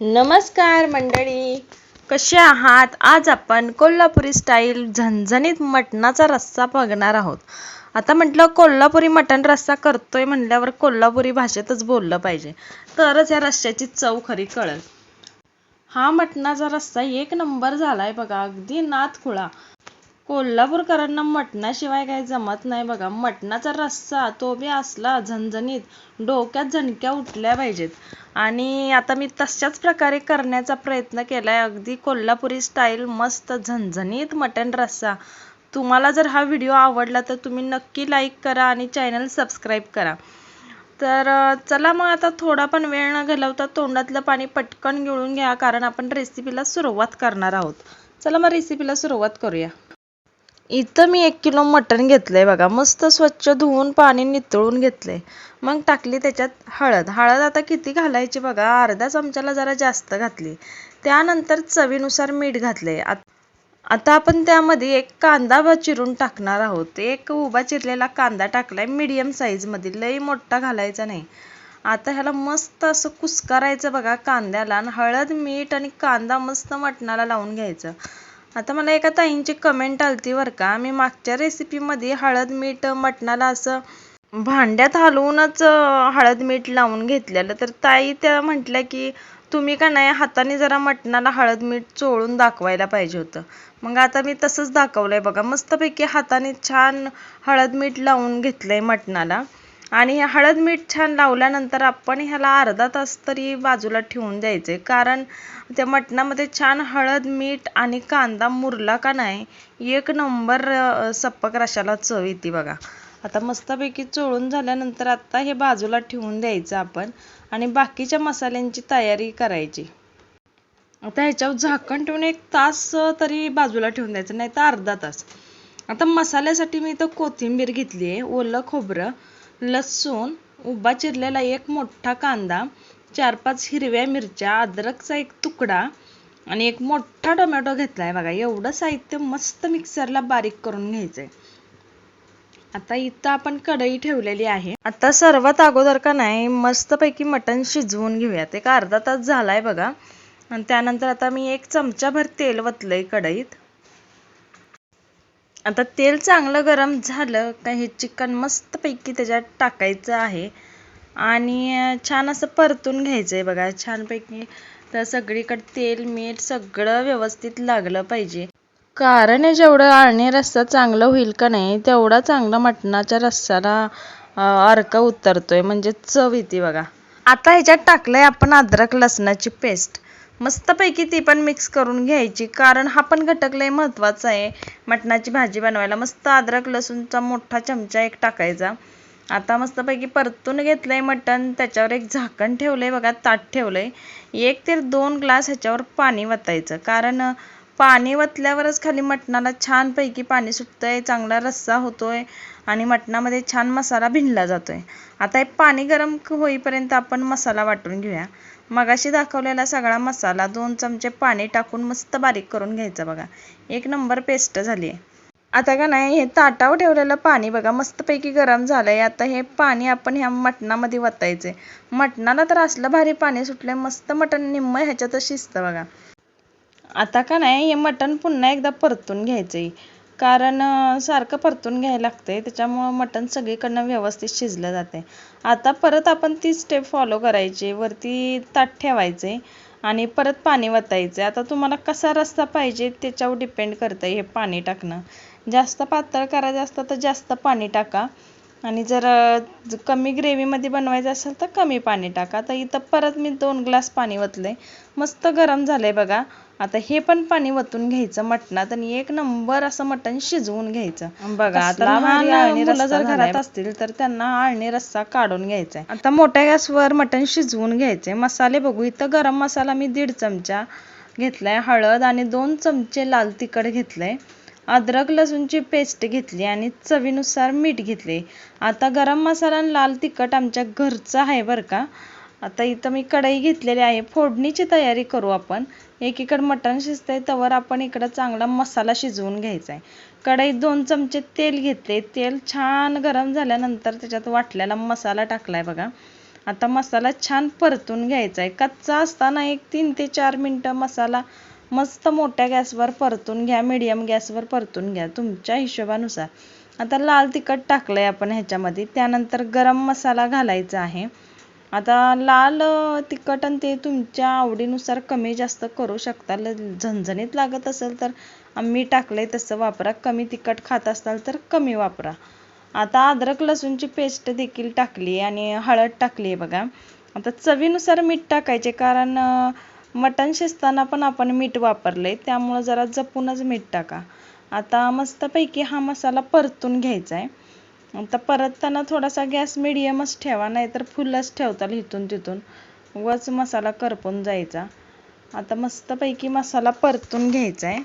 नमस्कार मंडळी. कसे आहात? आज आपण कोल्हापुरी स्टाईल झणझणीत मटणाचा रस्सा बघणार आहोत. आता म्हटलं कोल्हापुरी मटण रस्सा करतोय म्हटल्यावर कोल्हापुरी भाषेतच बोललं पाहिजे. तरच या रस्स्याची चव खरी कळेल. हा मटणाचा रस्सा एक नंबर झालाय बघा. अगदी नात खुळा कोल्हापूरकरांना मटणाशिवाय काही जमत नाही बघा. मटणाचा रस्सा तो बी असला झणझणीत डोक्यात झणक्या उठल्या पाहिजेत. आणि आता मी तशाच प्रकारे करण्याचा प्रयत्न केलाय. अगदी कोल्हापुरी स्टाईल मस्त झणझणीत मटण रस्सा. तुम्हाला जर हा व्हिडिओ आवडला तर तुम्ही नक्की लाईक करा आणि चॅनल सबस्क्राईब करा. तर चला मग आता थोडा पण वेळ न घालवता तोंडातलं पाणी पटकन गिळून घ्या कारण आपण रेसिपीला सुरुवात करणार आहोत. चला मग रेसिपीला सुरुवात करूया. इथं मी एक किलो मटण घेतलंय बघा. मस्त स्वच्छ धुवून पाणी नितळून घेतलंय. मग टाकली त्याच्यात हळद. हळद आता किती घालायची बघा? अर्धा चमच्याला जरा जास्त घातली. त्यानंतर चवीनुसार मीठ घातले आता आपण त्यामध्ये एक कांदा चिरून टाकणार आहोत. एक उभा चिरलेला कांदा टाकलाय. मिडियम साईजमध्ये लई मोठा घालायचा नाही. आता ह्याला मस्त असं कुस्करायचं बघा कांद्याला. आणि हळद मीठ आणि कांदा मस्त मटणाला लावून घ्यायचं. आता मला एका ताईंची कमेंट आलती बरं का. मी मागच्या रेसिपीमध्ये हळद मीठ मटणाला असं भांड्यात हलवूनच हळद मीठ लावून घेतलेलं. तर ताई त्या म्हटल्या की तुम्ही का नाही हाताने जरा मटणाला हळद मीठ चोळून दाखवायला पाहिजे होतं. मग आता मी तसंच दाखवलंय बघा. मस्तपैकी हाताने छान हळद मीठ लावून घेतलंय मटणाला. आणि हळद मीठ छान लावल्यानंतर आपण ह्याला अर्धा तास तरी बाजूला ठेवून द्यायचे. कारण त्या मटणामध्ये छान हळद मीठ आणि कांदा मुरला का नाही एक नंबर सप्पक रशाला चव येते बघा. आता मस्तपैकी चोळून झाल्यानंतर आता हे बाजूला ठेवून द्यायचं आपण आणि बाकीच्या मसाल्यांची तयारी करायची. आता ह्याच्यावर झाकण ठेवून एक तास तरी बाजूला ठेवून द्यायचं नाही तर अर्धा तास. आता मसाल्यासाठी मी इथं कोथिंबीर घेतली आहे ओलं खोबरं. लसूण उभा चिरलेला एक मोठा कांदा चार पाच हिरव्या मिरच्या अद्रकचा एक तुकडा आणि एक मोठा टोमॅटो घेतलाय. बघा एवढं साहित्य मस्त मिक्सरला बारीक करून घ्यायचंय. आता इथं आपण कढई ठेवलेली आहे. आता सर्वात अगोदर का नाही मस्तपैकी मटण शिजवून घेऊयात. एक अर्धा तास झालाय बघा. आणि त्यानंतर आता मी एक चमचाभर तेल वतलंय कढईत. आता तेल चांगलं गरम झालं का हे चिकन मस्तपैकी त्याच्यात टाकायचं आहे. आणि छान असं परतून घ्यायचं आहे बघा. छानपैकी तर सगळीकडे तेल मीठ सगळं व्यवस्थित लागलं पाहिजे. कारण हे जेवढं आळणी रस्सा चांगलं होईल का नाही तेवढा चांगला मटणाच्या रस्साला अर्क उतरतोय. म्हणजे चव येते बघा. आता ह्याच्यात टाकलंय आपण अद्रक लसणाची पेस्ट मस्तपैकी ती पण मिक्स करून घ्यायची कारण हा पण घटक लय महत्त्वाचा आहे. मटणाची भाजी बनवायला मस्त अद्रक लसूणचा मोठा चमचा एक टाकायचा. आता मस्तपैकी परतून घेतलंय मटण त्याच्यावर एक झाकण ठेवलंय बघा ताट ठेवलंय. एक ते दोन ग्लास ह्याच्यावर पाणी वतायचं कारण पाणी वतल्यावरच खाली मटणाला छानपैकी पाणी सुटतंय चांगला रस्सा होतोय आणि मटणामध्ये छान मसाला भिनला जातोय. आता हे पाणी गरम होईपर्यंत आपण मसाला वाटून घेऊया. मगाशी दाखवलेला सगळा मसाला दोन चमचे पाणी टाकून मस्त बारीक करून घ्यायचा बघा. एक नंबर पेस्ट झाली आहे. आता का नाही हे ताटावर ठेवलेलं पाणी बघा मस्तपैकी गरम झालंय. आता हे पाणी आपण ह्या मटणामध्ये वतायचंय. मटणाला तर असलं भारी पाणी सुटलंय मस्त मटण निम्म ह्याच्यातच शिजतं बघा. आता का नाही हे मटण पुन्हा एकदा परतून घ्यायचंय. कारण सारखं परतून घ्यायला लागते त्याच्यामुळं मटण सगळीकडनं व्यवस्थित शिजलं जाते आता परत आपण ती स्टेप फॉलो करायची. वरती ताट ठेवायचे आणि परत पाणी वतायचं आता तुम्हाला कसा रस्ता पाहिजे त्याच्यावर डिपेंड करतं हे पाणी टाकणं. जास्त पातळ करायचं असतं तर जास्त पाणी टाका. आणि जर कमी ग्रेव्हीमध्ये बनवायचं असेल तर कमी पाणी टाका. तर इथं परत मी दोन ग्लास पाणी वतलंय. मस्त गरम झालंय बघा. आता हे पण पाणी वतून घ्यायचं मटणात आणि एक नंबर असं मटण शिजवून घ्यायचं. बघा आता लहान जर घरात असतील तर त्यांना आळणी रस्सा काढून घ्यायचा आता मोठ्या गॅसवर मटण शिजवून घ्यायचंय. मसाले बघू इथं गरम मसाला मी दीड चमचा घेतलाय हळद आणि दोन चमचे लाल तिखट घेतलंय. अद्रक लसूणची पेस्ट घेतली आणि चवीनुसार मीठ घेतले आता गरम मसाला आणि लाल तिखट आमच्या घरचं आहे बरं का. आता इथं मी कढई घेतलेली आहे. फोडणीची तयारी करू आपण. एकीकडे मटण शिजतंय तवर आपण इकडं चांगला मसाला शिजवून घ्यायचा आहे कढईत दोन चमचे तेल घेतले. तेल छान गरम झाल्यानंतर त्याच्यात वाटलेला मसाला टाकलाय बघा. आता मसाला छान परतून घ्यायचा आहे कच्चा असताना एक तीन ते चार मिनटं मसाला मस्त मोठ्या गॅसवर परतून घ्या. मिडियम गॅसवर परतून घ्या. तुमच्या हिशोबानुसार. आता लाल तिखट टाकलंय आपण ह्याच्यामध्ये. त्यानंतर गरम मसाला घालायचा आहे. आता लाल तिखट आणि ते तुमच्या आवडीनुसार कमी जास्त करू शकता. ल झणझणीत लागत असेल तर आम्ही टाकलंय तसं वापरा. कमी तिखट खात असाल तर कमी वापरा. आता अद्रक लसूणची पेस्ट देखील टाकली आणि हळद टाकली आहे बघा. आता चवीनुसार मीठ टाकायचे कारण मटण शिजताना पण आपण मीठ वापरलंय. त्यामुळं जरा जपूनच मीठ टाका. आता मस्तपैकी हा मसाला परतून घ्यायचा आहे आता परतताना थोडासा गॅस मिडियमच ठेवा नाहीतर फुलच ठेवताल इथून तिथून. वच मसाला करपून जायचा. आता मस्तपैकी मसाला परतून घ्यायचा आहे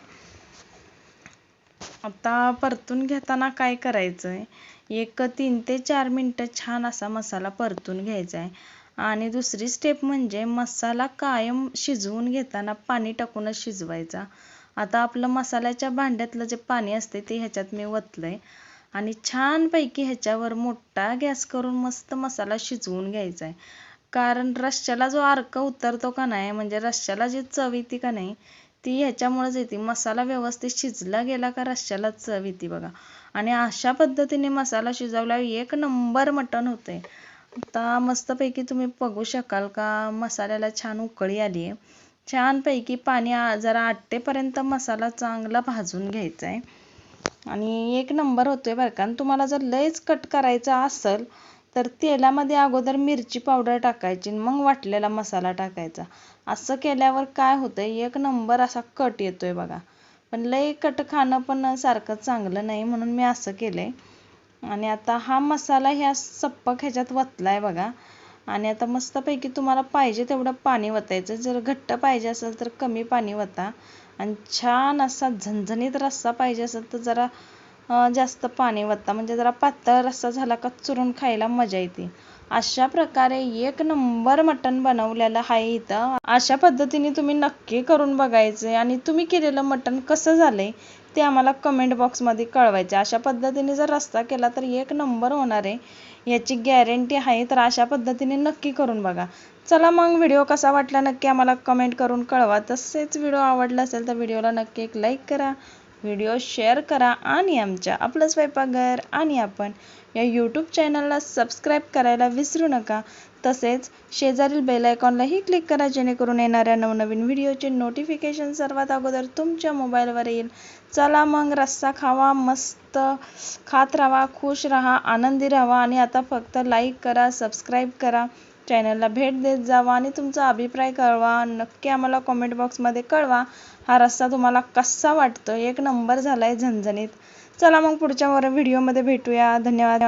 आता परतून घेताना काय करायचं आहे एक तीन ते चार मिनटं छान असा मसाला परतून घ्यायचा आहे आणि दुसरी स्टेप म्हणजे मसाला कायम शिजवून घेताना पाणी टाकूनच शिजवायचा. आता आपलं मसाल्याच्या भांड्यातलं जे पाणी असते ते ह्याच्यात मी ओतलंय. आणि छानपैकी ह्याच्यावर मोठा गॅस करून मस्त मसाला शिजवून घ्यायचा आहे कारण रश्श्याला जो अर्क उतरतो का नाही म्हणजे रश्श्याला जी चव येते का नाही ती ह्याच्यामुळेच येते. मसाला व्यवस्थित शिजला गेला का रश्श्याला चव येते बघा. आणि अशा पद्धतीने मसाला शिजवल्यावर एक नंबर मटण होते आता मस्तपैकी तुम्ही बघू शकाल का मसाल्याला छान उकळी आली आहे छानपैकी पाणी जरा आटेपर्यंत मसाला चांगला भाजून घ्यायचा आहे आणि एक नंबर होतोय बरं का. आणि तुम्हाला जर लयच कट करायचा असेल तर तेलामध्ये अगोदर मिरची पावडर टाकायची मग वाटलेला मसाला टाकायचा. असं केल्यावर काय होतंय एक नंबर असा कट येतोय बघा. पण लय कट खाणं पण सारखं चांगलं नाही म्हणून मी असं केलंय. आणि आता हा मसाला ह्या सप्पक ह्याच्यात वतलाय बघा. आणि आता मस्तपैकी तुम्हाला पाहिजे तेवढं पाणी वतायचं. जर घट्ट पाहिजे असेल तर कमी पाणी वता. आणि छान असा झणझणीत रस्सा पाहिजे असेल तर जरा जास्त पाणी वता म्हणजे जरा पातळ रस्सा झाला का चुरून खायला मजा येते. अशा प्रकारे एक नंबर मटण बनवलेलं आहे इथं. अशा पद्धतीने तुम्ही नक्की करून बघायचे आणि तुम्ही केलेलं मटण कसं झालंय ते आम्हाला कमेंट बॉक्समध्ये कळवायचे. अशा पद्धतीने जर रस्ता केला तर एक नंबर होणार आहे. याची गॅरंटी आहे तर अशा पद्धतीने नक्की करून बघा. चला मग व्हिडिओ कसा वाटला नक्की आम्हाला कमेंट करून कळवा. तसेच व्हिडिओ आवडला असेल तर व्हिडिओला नक्की एक लाईक करा. व्हिडिओ शेअर करा आणि आमच्या आपलं स्वयंपाकघर आणि आपण या यूट्यूब चॅनलला सबस्क्राईब करायला विसरू नका. तसेच शेजारील बेल आयकॉनलाही क्लिक करा जेणेकरून येणाऱ्या नवनवीन व्हिडिओचे नोटिफिकेशन सर्वात अगोदर तुमच्या मोबाईलवर येईल. चला मग रस्सा खावा मस्त खात राहा खुश राहा आनंदी राहा आणि आता फक्त लाईक करा सबस्क्राईब करा. चॅनलला भेट देत जावा आणि तुमचा अभिप्राय कळवा. नक्की आम्हाला कमेंट बॉक्समध्ये कळवा. हा रस्ता तुम्हाला कसा वाटतो एक नंबर झालाय झणझणीत. चला मग पुढच्या व्हिडिओमध्ये भेटूया. धन्यवाद.